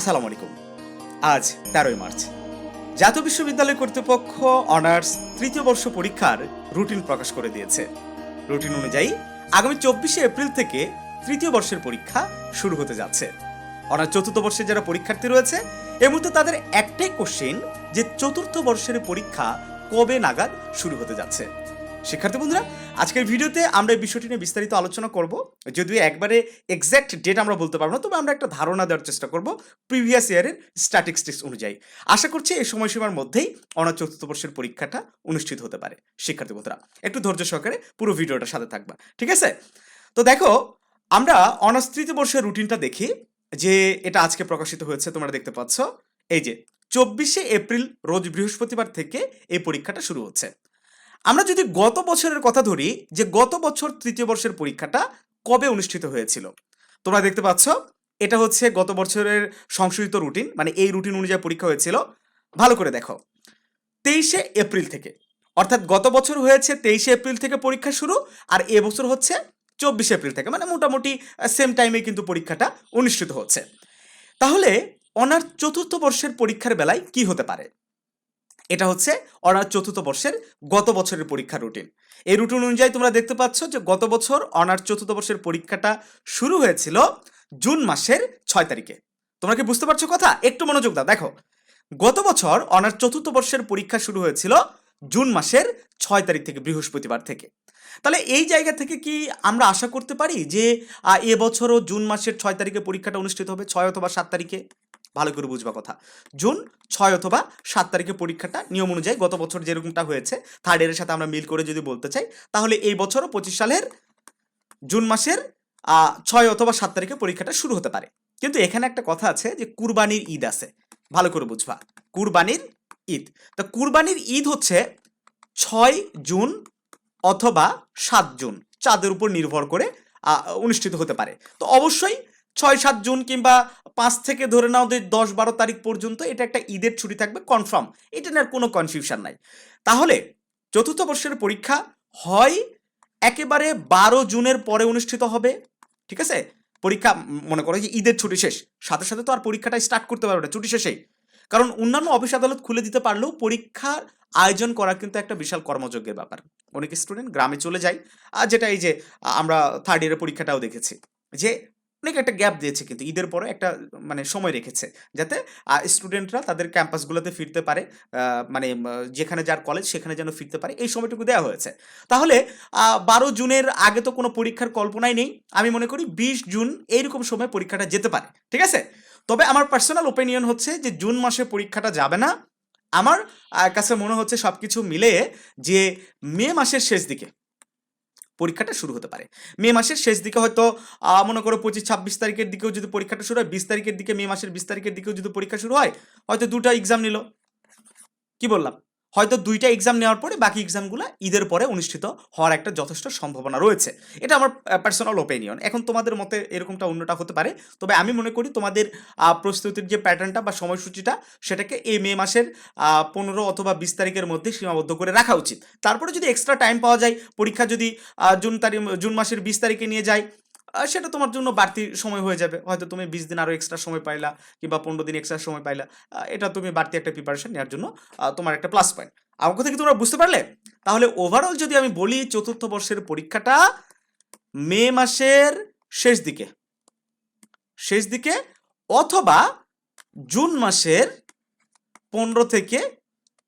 আসসালামু আলাইকুম। আজ তেরোই মার্চ। জাতীয় বিশ্ববিদ্যালয় কর্তৃপক্ষ অনার্স তৃতীয় বর্ষ পরীক্ষার রুটিন প্রকাশ করে দিয়েছে। রুটিন অনুযায়ী আগামী চব্বিশে এপ্রিল থেকে তৃতীয় বর্ষের পরীক্ষা শুরু হতে যাচ্ছে। অনার্স চতুর্থ বর্ষের যারা পরীক্ষার্থী রয়েছে এই মুহূর্তে তাদের একটাই কোশ্চেন যে চতুর্থ বর্ষের পরীক্ষা কবে নাগাদ শুরু হতে যাচ্ছে। শিক্ষার্থী বন্ধুরা, আজকের ভিডিওতে আমরা এই বিষয়টি নিয়ে বিস্তারিত আলোচনা করব। যদিও একবারে এক্স্যাক্ট ডেট আমরা বলতে পারব না, তবে আমরা একটা ধারণা দেওয়ার চেষ্টা করব প্রিভিয়াস ইয়ারের স্ট্যাটিস্টিক্স অনুযায়ী। আশা করছি এই সময়সীমার মধ্যেই অনার্স চতুর্থ বর্ষের পরীক্ষাটা অনুষ্ঠিত হতে পারে। শিক্ষার্থী বন্ধুরা, একটু ধৈর্য সহকারে পুরো ভিডিওটার সাথে থাকবা, ঠিক আছে? তো দেখো, আমরা অনার্স তৃতীয় বর্ষের রুটিনটা দেখি, যে এটা আজকে প্রকাশিত হয়েছে, তোমরা দেখতে পাচ্ছ। এই যে, চব্বিশে এপ্রিল, রোজ বৃহস্পতিবার থেকে এই পরীক্ষাটা শুরু হচ্ছে। আমরা যদি গত বছরের কথা ধরি যে গত বছর তৃতীয় বর্ষের পরীক্ষাটা কবে অনুষ্ঠিত হয়েছিল? তোমরা দেখতে পাচ্ছ, এটা হচ্ছে গত বছরের সংশোধিত রুটিন মানে এই রুটিন অনুযায়ী পরীক্ষা হয়েছিল। ভালো করে দেখো। তেইশে এপ্রিল থেকে, অর্থাৎ গত বছর হয়েছে তেইশে এপ্রিল থেকে পরীক্ষা শুরু, আর এবছর হচ্ছে চব্বিশে এপ্রিল থেকে মানে মোটামুটি সেম টাইমে কিন্তু পরীক্ষাটা অনুষ্ঠিত হচ্ছে। তাহলে অনার চতুর্থ বর্ষের পরীক্ষার বেলায় কি হতে পারে? এটা হচ্ছে অনার চতুর্থ বর্ষের গত বছরের পরীক্ষার রুটিন এই রুটিন অনুযায়ী তোমরা দেখতে পাচ্ছ যে গত বছর অনার চতুর্থ বর্ষের পরীক্ষাটা শুরু হয়েছিল জুন মাসের ছয় তারিখে। তোমরা কি বুঝতে পারছ কথা? একটু মনোযোগ দাও। দেখো, গত বছর অনার চতুর্থ বর্ষের পরীক্ষা শুরু হয়েছিল জুন মাসের ছয় তারিখ থেকে, বৃহস্পতিবার থেকে। তাহলে এই জায়গা থেকে কি আমরা আশা করতে পারি যে এবছরও জুন মাসের ছয় তারিখে পরীক্ষাটা অনুষ্ঠিত হবে? ছয় অথবা সাত তারিখে? ভালো করে বুঝবা কথা। জুন ছয় অথবা সাত তারিখে পরীক্ষাটা নিয়ম অনুযায়ী গত বছর যেরকমটা হয়েছে থার্ড ইয়ারের সাথে আমরা মিল করে যদি বলতে চাই, তাহলে এই বছরও পঁচিশ সালের জুন মাসের ছয় অথবা সাত তারিখে পরীক্ষাটা শুরু হতে পারে। কিন্তু এখানে একটা কথা আছে যে কুরবানির ঈদ আছে। ভালো করে বুঝবা। কুরবানির ঈদ। তা কুরবানির ঈদ হচ্ছে ছয় জুন অথবা সাত জুন। চাঁদের উপর নির্ভর করে অনুষ্ঠিত হতে পারে। তো অবশ্যই ছয় সাত জুন কিংবা পাঁচ থেকে ধরে নাও দশ বারো তারিখ পর্যন্ত এটা একটা ঈদের ছুটি থাকবে কনফার্ম এটা নিয়ে কোনো কনফিউশন নাই। তাহলে চতুর্থ বর্ষের পরীক্ষা হয় একেবারে বারো জুনের পরে অনুষ্ঠিত হবে, ঠিক আছে? পরীক্ষা মনে করো যে ঈদের ছুটি শেষ, সাথে সাথে তো আর পরীক্ষাটা স্টার্ট করতে পারবে না, ছুটি শেষেই। কারণ অন্যান্য অফিস আদালত খুলে দিতে পারলেও পরীক্ষার আয়োজন করা কিন্তু একটা বিশাল কর্মযজ্ঞের ব্যাপার। অনেক স্টুডেন্ট গ্রামে চলে যায়। আর যেটা এই যে আমরা থার্ড ইয়ারের পরীক্ষাটাও দেখেছি যে অনেক একটা গ্যাপ দিয়েছে কিন্তু ঈদের পরে একটা মানে সময় রেখেছে। যাতে স্টুডেন্টরা তাদের ক্যাম্পাসগুলোতে ফিরতে পারে মানে যেখানে যার কলেজ সেখানে যেন ফিরতে পারে, এই সময়টুকু দেওয়া হয়েছে। তাহলে বারো জুনের আগে তো কোনো পরীক্ষার কল্পনাই নেই। আমি মনে করি বিশ জুন এইরকম সময় পরীক্ষাটা যেতে পারে। ঠিক আছে? তবে আমার পার্সোনাল ওপিনিয়ন হচ্ছে যে জুন মাসে পরীক্ষাটা যাবে না। আমার কাছে মনে হচ্ছে সব কিছু মিলে যে মে মাসের শেষ দিকে পরীক্ষাটা শুরু হতে পারে। মে মাসের শেষ দিকে হয়তো মনে করো পঁচিশ ছাব্বিশ তারিখের দিকেও যদি পরীক্ষাটা শুরু হয়, বিশ তারিখের দিকে মে মাসের বিশ তারিখের দিকেও যদি পরীক্ষা শুরু হয়, হয়তো দুটো এক্সাম নিল। কি বললাম? হয়তো দুইটা এক্সাম নেওয়ার পরে বাকি এক্সামগুলো ঈদের পরে অনুষ্ঠিত হওয়ার একটা যথেষ্ট সম্ভাবনা রয়েছে। এটা আমার পার্সোনাল ওপিনিয়ন এখন তোমাদের মতে এরকমটা অন্যটা হতে পারে। তবে আমি মনে করি তোমাদের প্রস্তুতির যে প্যাটার্নটা বা সময়সূচিটা, সেটাকে এই মে মাসের পনেরো অথবা বিশ তারিখের মধ্যে সীমাবদ্ধ করে রাখা উচিত। তারপরে যদি এক্সট্রা টাইম পাওয়া যায়, পরীক্ষা যদি জুন তারিখ, জুন মাসের বিশ তারিখে নিয়ে যায় সেটা তোমার জন্য বাড়তি সময় হয়ে যাবে। হয়তো তুমি বিশ দিন আরও এক্সট্রা সময় পাইলা কিংবা পনেরো দিন এক্সট্রা সময় পাইলা। এটা তুমি বাড়তি একটা প্রিপারেশন নেওয়ার জন্য তোমার একটা প্লাস পয়েন্ট আমার কথা কি তোমরা বুঝতে পারলে? তাহলে ওভারঅল যদি আমি বলি চতুর্থ বর্ষের পরীক্ষাটা মে মাসের শেষ দিকে। শেষ দিকে অথবা জুন মাসের পনেরো থেকে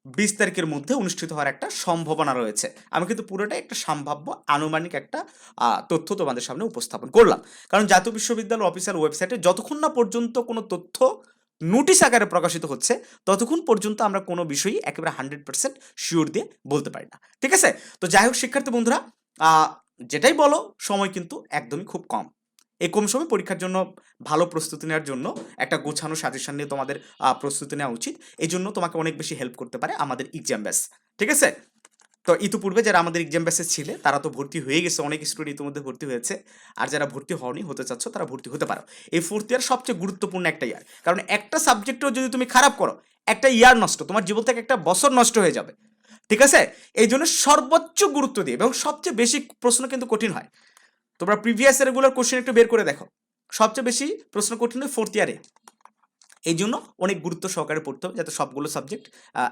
বিশ তারিখের মধ্যে অনুষ্ঠিত হওয়ার একটা সম্ভাবনা রয়েছে। আমি কিন্তু পুরোটাই একটা সম্ভাব্য, আনুমানিক একটা তথ্য তোমাদের সামনে উপস্থাপন করলাম। কারণ জাতীয় বিশ্ববিদ্যালয় অফিসিয়াল ওয়েবসাইটে যতক্ষণ না পর্যন্ত কোনো তথ্য, নোটিশ আকারে প্রকাশিত হচ্ছে, ততক্ষণ পর্যন্ত আমরা কোনো বিষয়ই একেবারে হান্ড্রেড পার্সেন্ট শিওর দিয়ে বলতে পারি না। ঠিক আছে? তো যাই হোক, শিক্ষার্থী বন্ধুরা যেটাই বলো, সময় কিন্তু একদমই খুব কম। এই কম সময় পরীক্ষার জন্য ভালো প্রস্তুতি নেওয়ার জন্য একটা গোছানো সাজেশন নিয়ে তোমাদের প্রস্তুতি নেওয়া উচিত। এই জন্য তোমাকে অনেক বেশি হেল্প করতে পারে আমাদের এক্সাম ব্যাস ঠিক আছে? তো ইতিপূর্বে যারা আমাদের এক্সাম ব্যাসে ছিলে, তারা তো ভর্তি হয়ে গেছে, অনেক স্টুডেন্ট ইতিমধ্যে ভর্তি হয়েছে। আর যারা ভর্তি হওনি, হতে চাচ্ছ, তারা ভর্তি হতে পারো। এই ফোর্থ ইয়ার সবচেয়ে গুরুত্বপূর্ণ একটা ইয়ার কারণ একটা সাবজেক্টও যদি তুমি খারাপ করো, একটা ইয়ার নষ্ট, তোমার জীবন থেকে একটা বছর নষ্ট হয়ে যাবে। ঠিক আছে? এই জন্য সর্বোচ্চ গুরুত্ব দিয়ে, এবং সবচেয়ে বেশি প্রশ্ন কিন্তু কঠিন হয়। তোমরা প্রিভিয়াস রেগুলার কোশ্চেন একটু বের করে দেখো। সবচেয়ে বেশি প্রশ্ন কঠিন হয় ফোর্থ ইয়ারে এই জন্য অনেক গুরুত্ব সহকারে পড়তে হবে, যাতে সবগুলো সাবজেক্ট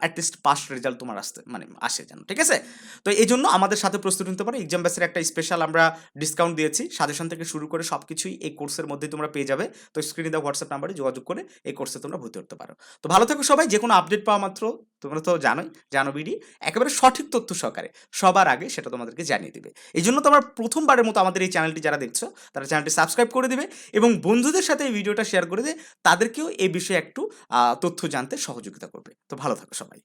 অ্যাটলিস্ট পাস রেজাল্ট তোমার আসতে মানে আসে যেন, ঠিক আছে? তো এই জন্য আমাদের সাথে প্রস্তুতি নিতে পারো। এক্সাম ব্যাসের একটা স্পেশাল আমরা ডিসকাউন্ট দিয়েছি। সাজেশন থেকে শুরু করে সব কিছুই এই কোর্সের মধ্যে তোমরা পেয়ে যাবে। তো স্ক্রিনে দেওয়া হোয়াটসঅ্যাপ নাম্বারে যোগাযোগ করে এই কোর্সে তোমরা ভর্তি হতে পারো। তো ভালো থেকো সবাই যে কোনো আপডেট পাওয়া মাত্র তোমরা তো জানোই, জানো বিডি, একেবারে সঠিক তথ্য সহকারে, সবার আগে সেটা তোমাদেরকে জানিয়ে দিবে। এই জন্য তোমার প্রথমবারের মতো আমাদের এই চ্যানেলটি যারা দেখছ, তারা চ্যানেলটি সাবস্ক্রাইব করে দিবে এবং বন্ধুদের সাথে এই ভিডিওটা শেয়ার করে দিয়ে তাদেরকেও এই বিষয়ে একটু তথ্য জানতে সহযোগিতা করবে। তো ভালো থাকো সবাই।